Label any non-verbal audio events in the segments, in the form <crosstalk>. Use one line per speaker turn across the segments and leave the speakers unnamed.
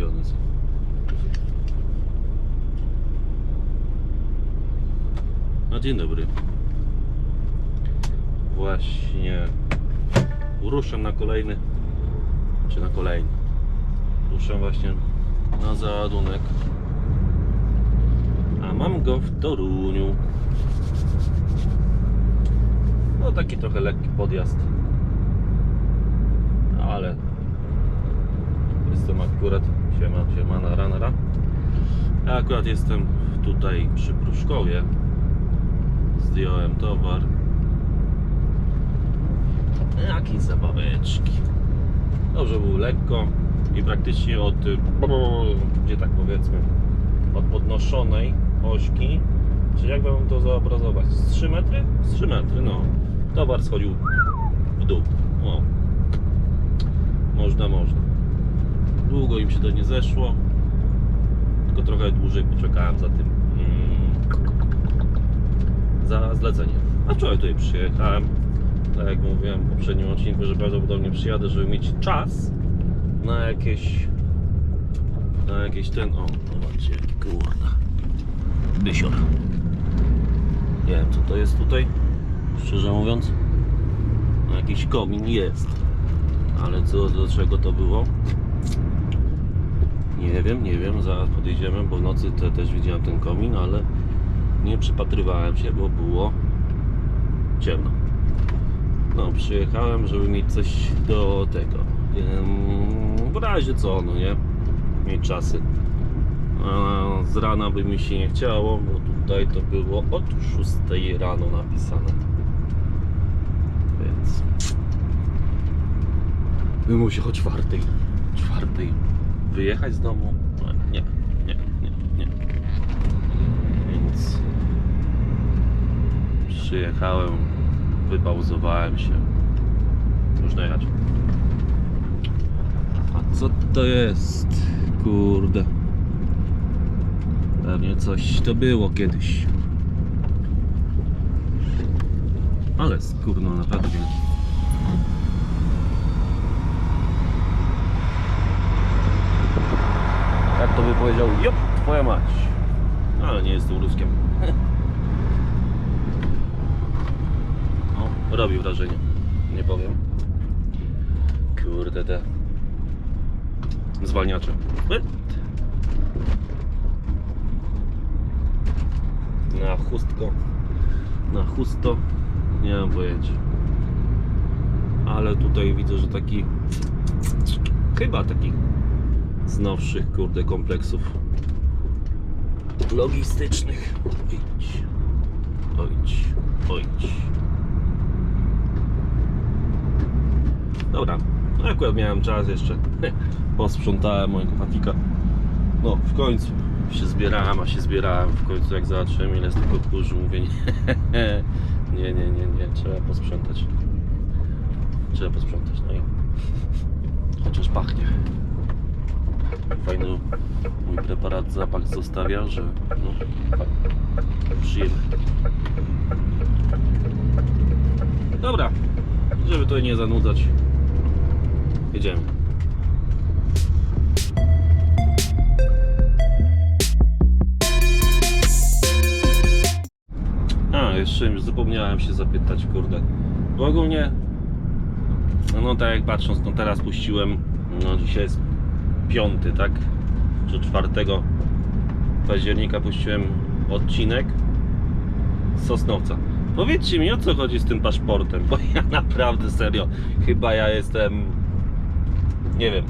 gdzie one są. Dzień dobry. Właśnie ruszam na kolejny, czy na kolejny. Ruszam właśnie na załadunek. A mam go w Toruniu. No taki trochę lekki podjazd. Ale jestem akurat, siema, siema, nara, nara. Ja akurat jestem tutaj przy Pruszkowie. Zdjąłem towar. Jakieś zabaweczki. Dobrze było lekko i praktycznie od, gdzie tak powiedzmy, od podnoszonej ośki, czy jak bym to zobrazować? Z 3 metry? Z 3 metry, no. Towar schodził w dół. O. Można, można. Długo im się to nie zeszło, tylko trochę dłużej poczekałem za tym mm, za zleceniem. A wczoraj tutaj przyjechałem, tak jak mówiłem w poprzednim odcinku, że prawdopodobnie przyjadę, żeby mieć czas na jakieś na jakieś ten, o, zobaczcie jaki kurna bysior. Nie wiem co to jest tutaj, szczerze mówiąc. No, jakiś komin jest, ale co, do czego to było? Nie wiem, nie wiem, zaraz podejdziemy, bo w nocy te, też widziałem ten komin, ale nie przypatrywałem się, bo było ciemno. No, przyjechałem, żeby mieć coś do tego. W razie co, no nie? Mieć czasy. A z rana by mi się nie chciało, bo tutaj to było od 6 rano napisane. Więc bym musiał o czwartej, czwartej wyjechać z domu. No, Nie, nie, nie, nie. Więc przyjechałem, wypauzowałem się. Można jechać. A co to jest? Kurde. Pewnie coś to było kiedyś. Ale skurno naprawdę wielki. Jak to by powiedział, jop, twoja mać. Ale nie jestem ruskiem. <laughs> O, robi wrażenie. Nie powiem. Kurde te zwalniacze. Na chustko. Na chusto. Nie mam pojęcia. Ale tutaj widzę, że taki chyba taki z nowszych kurde kompleksów logistycznych. Idź. Ojdź. Ojdź. Dobra, no akurat miałem czas jeszcze. <laughs> Posprzątałem mojego fatika. No, w końcu się zbierałem, a się zbierałem. W końcu jak zobaczyłem ile z tego kurzu, mówię nie, <laughs> nie, nie, nie, nie, trzeba posprzątać. Trzeba posprzątać, no i chociaż pachnie. Fajny mój preparat zapach zostawia, że no, przyjemny. Dobra, żeby to nie zanudzać, jedziemy. A, jeszcze zapomniałem się zapytać, kurde. Bo ogólnie, no tak jak patrząc, no teraz puściłem, no dzisiaj jest piąty, tak? Czy czwartego października puściłem odcinek z Sosnowca. Powiedzcie mi, o co chodzi z tym paszportem, bo ja <laughs> naprawdę serio, chyba ja jestem, nie wiem,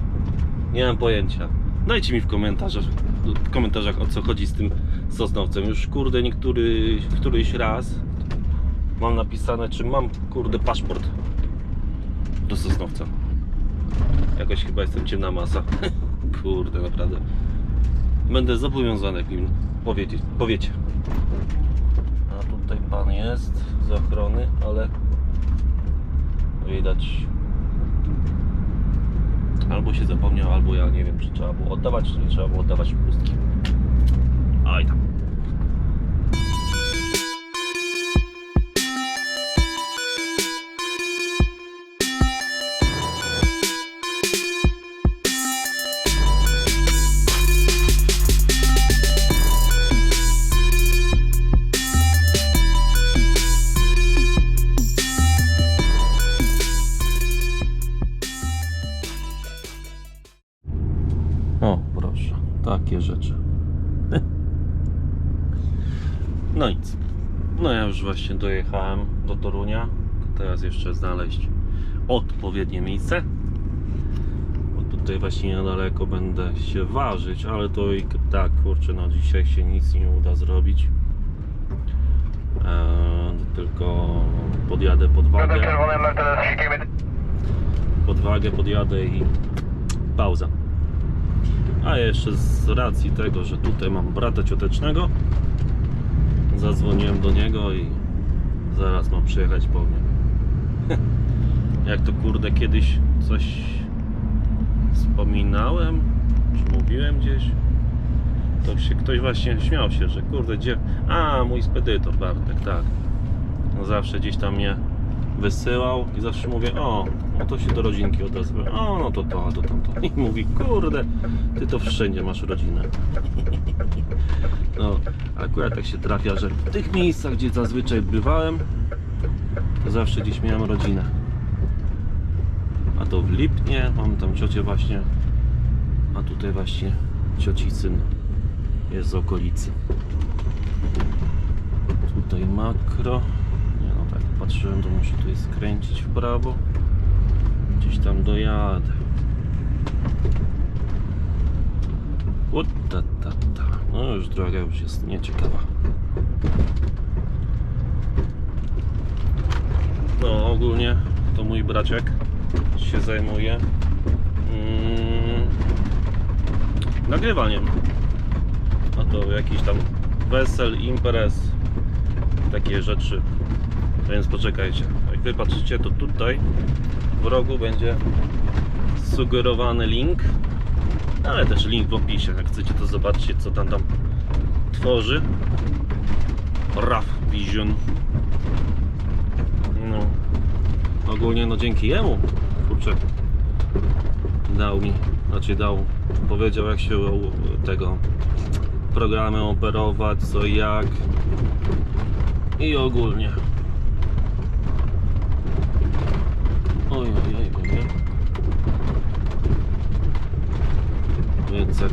nie mam pojęcia. Dajcie mi w komentarzach, w komentarzach o co chodzi z tym Sosnowcem. Już kurde niektóry, któryś raz mam napisane, czy mam kurde paszport do Sosnowca. Jakoś chyba jestem ciemna masa. <laughs> Kurde, naprawdę. Będę zobowiązany, jak im powiedzieć, powiecie. A tutaj pan jest z ochrony, ale widać albo się zapomniał, albo ja nie wiem, czy trzeba było oddawać, czy nie trzeba było oddawać pustki. Oj tam. Proszę, takie rzeczy. <laughs> No nic. No ja już właśnie dojechałem do Torunia. Teraz jeszcze znaleźć odpowiednie miejsce. Bo tutaj właśnie niedaleko będę się ważyć, ale to i tak, kurczę, no dzisiaj się nic nie uda zrobić. Eee, tylko podjadę pod wagę. Pod wagę podjadę i pauza. A jeszcze z racji tego, że tutaj mam brata ciotecznego, zadzwoniłem do niego i zaraz ma przyjechać po mnie. <laughs> Jak to kurde kiedyś coś wspominałem, czy mówiłem gdzieś, to się ktoś właśnie śmiał się, że kurde gdzie... A, mój spedytor Bartek, tak. No zawsze gdzieś tam mnie wysyłał i zawsze mówię, o, no to się do rodzinki odezwę. O, no to to, to tamto. <laughs> I mówi, kurde, ty to wszędzie masz rodzinę. <laughs> No, akurat tak się trafia, że w tych miejscach, gdzie zazwyczaj bywałem, to zawsze gdzieś miałem rodzinę. A to w Lipnie, mam tam ciocię właśnie, a tutaj właśnie cioci syn jest z okolicy. Tutaj makro. No patrzyłem, to muszę tutaj skręcić w prawo. Gdzieś tam dojadę. O, ta, ta, ta. No już droga już jest nieciekawa. No ogólnie to mój braciak się zajmuje mm, nagrywaniem. A to jakiś tam wesel, imprez, takie rzeczy. Więc poczekajcie. Jak wy patrzycie, to tutaj w rogu będzie sugerowany link, ale też link w opisie. Jak chcecie, to zobaczcie, co tam tam tworzy. RAF Vision. No. Ogólnie, no dzięki jemu, kurczę, dał mi, znaczy dał, powiedział jak się tego programem operować, co jak i ogólnie.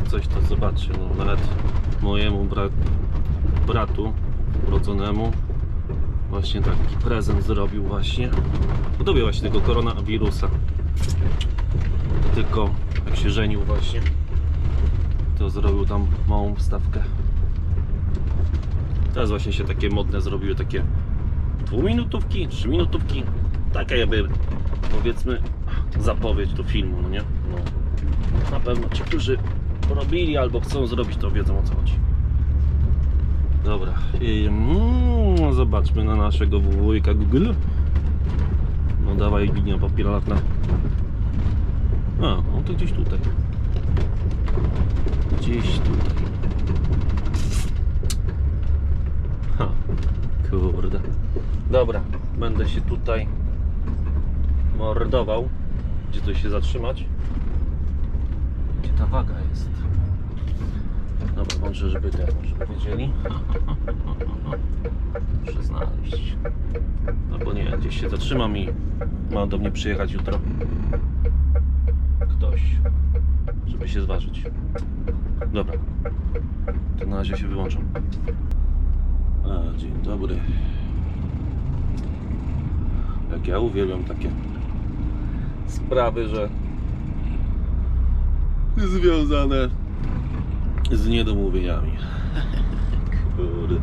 Coś to zobaczcie, no nawet mojemu bra bratu urodzonemu właśnie taki prezent zrobił właśnie. Podobie właśnie tego koronawirusa. Tylko jak się żenił właśnie, to zrobił tam małą wstawkę. Teraz właśnie się takie modne zrobiły, takie dwuminutówki, trzyminutówki. Taka jakby powiedzmy zapowiedź do filmu, no nie? No. Na pewno ci, którzy robili albo chcą zrobić, to wiedzą o co chodzi. Dobra, i, mm, zobaczmy na naszego wujka Google. No dawaj linia papierowa. A, on to gdzieś tutaj. Gdzieś tutaj. Ha, kurde. Dobra, będę się tutaj mordował. Gdzie to się zatrzymać? Ta waga jest? Dobra, może żeby te, żeby wiedzieli. <laughs> Muszę znaleźć. Albo nie, gdzieś się zatrzymam i ma do mnie przyjechać jutro ktoś, żeby się zważyć. Dobra, to na razie się wyłączam. A, dzień dobry. Jak ja uwielbiam takie sprawy, że związane z niedomówieniami. <laughs> Kurde.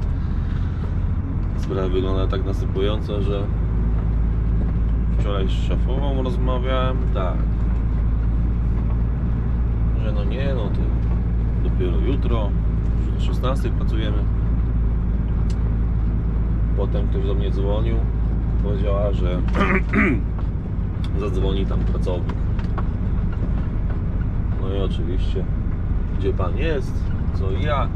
Sprawa wygląda tak nasypująco, że wczoraj z szefową rozmawiałem, tak. Że no nie, no to dopiero jutro, o 16 pracujemy. Potem ktoś do mnie dzwonił, powiedziała, że <clears throat> zadzwoni tam pracownik. No i oczywiście, gdzie pan jest, co i jak.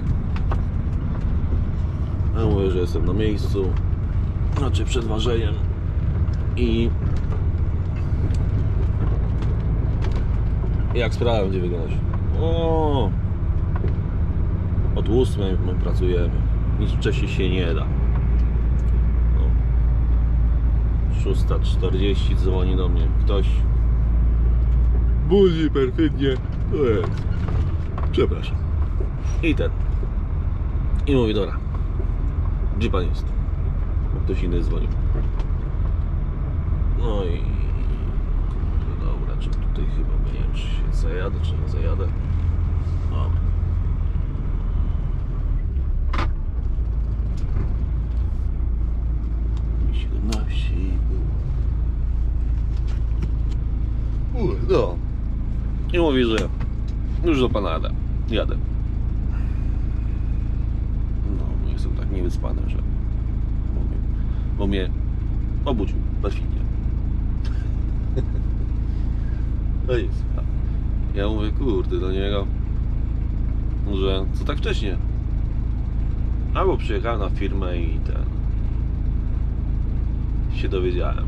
Ja mówię, że jestem na miejscu, znaczy przed ważeniem i jak sprawa będzie wyglądać? O, od 8 my pracujemy, nic wcześniej się nie da. No. 6.40 dzwoni do mnie ktoś. Budzi perfidnie. Przepraszam. I ten. I mówi, dobra. Gdzie pan jest? Ktoś inny dzwonił. No i... no Dobra, czy tutaj chyba, wiem, czy się zajadę, czy nie zajadę. Dobra. I 17 i było. Uj, no. I mówi, że już do pana jadę. Jadę. No, jestem tak niewyspany, że... Bo mnie, bo mnie obudził świnie. <laughs> To jest. Ja mówię, kurde, do niego, że co tak wcześnie? Albo przyjechałem na firmę i ten... się dowiedziałem.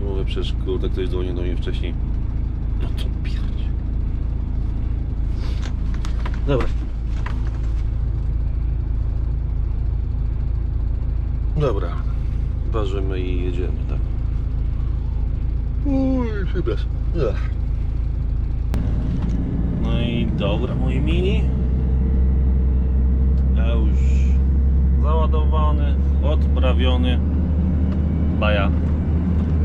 I mówię, przecież kurde, ktoś dzwonił do mnie wcześniej. No to pierdź. Dobra. Dobra. Ważymy i jedziemy, tak. Uj, przepraszam. Ach. No i dobra, moi mini. Ja już załadowany, odprawiony. Baja.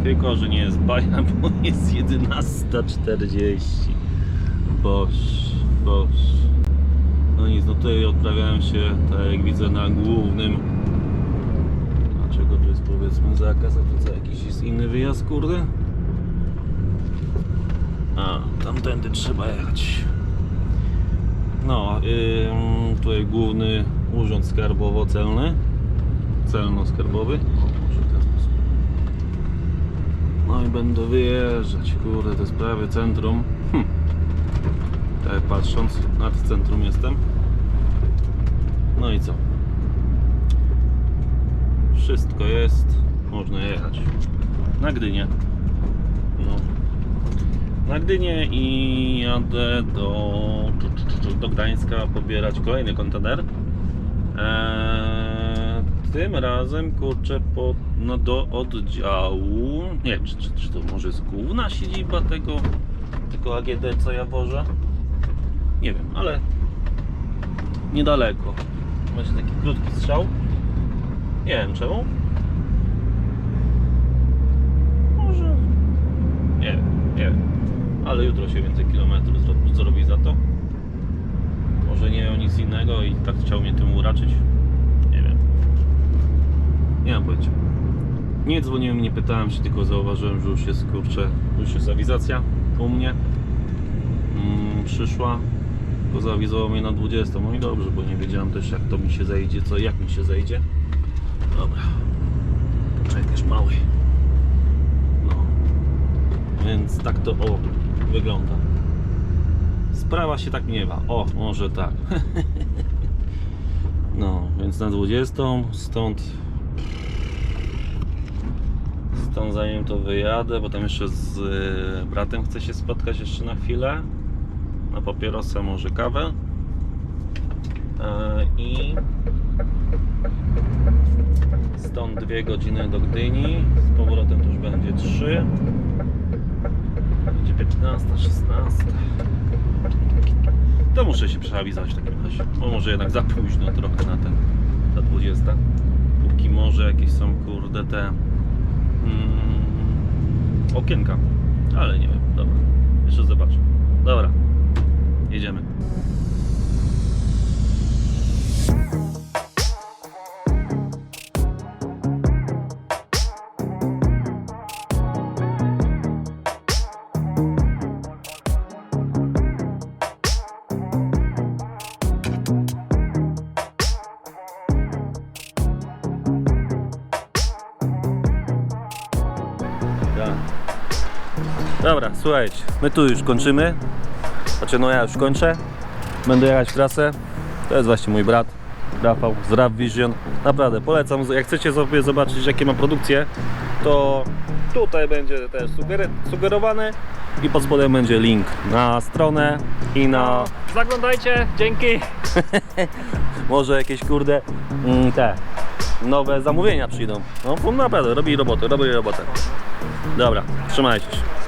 Tylko, że nie jest baja, <laughs> bo jest 11.40. Boż, boż. No nic, no tutaj odprawiałem się, tak jak widzę, na głównym. Dlaczego tu jest powiedzmy zakaz, a tu co jakiś jest inny wyjazd, kurde? A, tamtędy trzeba jechać. No, ym, tutaj główny urząd skarbowo-celny. Celno-skarbowy. O, może w ten sposób. No i będę wyjeżdżać, kurde, to jest prawie centrum. Hm. Tak patrząc, nad centrum jestem. No i co? Wszystko jest, można jechać. Na Gdynię. No. Na Gdynię i jadę do, do Gdańska pobierać kolejny kontener. Eee, tym razem kurczę po, no do oddziału. Nie czy, czy, czy to może jest główna siedziba tego, tego AGD, co ja wożę. Nie wiem, ale niedaleko. Będzie taki krótki strzał. Nie wiem czemu. Może. Nie wiem, nie wiem. Ale jutro się więcej kilometrów zro- zrobi za to. Może nie o nic innego i tak chciał mnie tym uraczyć. Nie mam pojęcia. Nie dzwoniłem, nie pytałem się, tylko zauważyłem, że już jest kurczę, już jest awizacja u mnie. Mm, przyszła. Tylko zaawizował mnie na 20. No i dobrze, bo nie wiedziałem też jak to mi się zejdzie, co jak mi się zejdzie. Dobra. Czekasz mały. No. Więc tak to o wygląda. Sprawa się tak miewa. O, może tak. <laughs> No, więc na 20 stąd stąd zanim to wyjadę, bo tam jeszcze z y, bratem chcę się spotkać jeszcze na chwilę. Na papierosa, może kawę. E, I stąd dwie godziny do Gdyni. Z powrotem to już będzie 3. Będzie 15, 16. To muszę się przeawizować w takim razie. Bo może jednak za późno trochę na ten, ta 20. Póki może jakieś są kurde te mm, okienka. Ale nie wiem, dobra. Jeszcze zobaczę. Dobra. Jedziemy. Dobra, słuchajcie, my tu już kończymy. Znaczy, no ja już kończę. Będę jechać w trasę. To jest właśnie mój brat, Rafał z Rav Vision. Naprawdę polecam. Jak chcecie sobie zobaczyć, jakie ma produkcje, to tutaj będzie też sugery- sugerowane i pod spodem będzie link na stronę i na
Zaglądajcie, dzięki. <laughs>
może jakieś kurde mm, te nowe zamówienia przyjdą. No naprawdę, robi robotę, robi robotę. Dobra, trzymajcie się.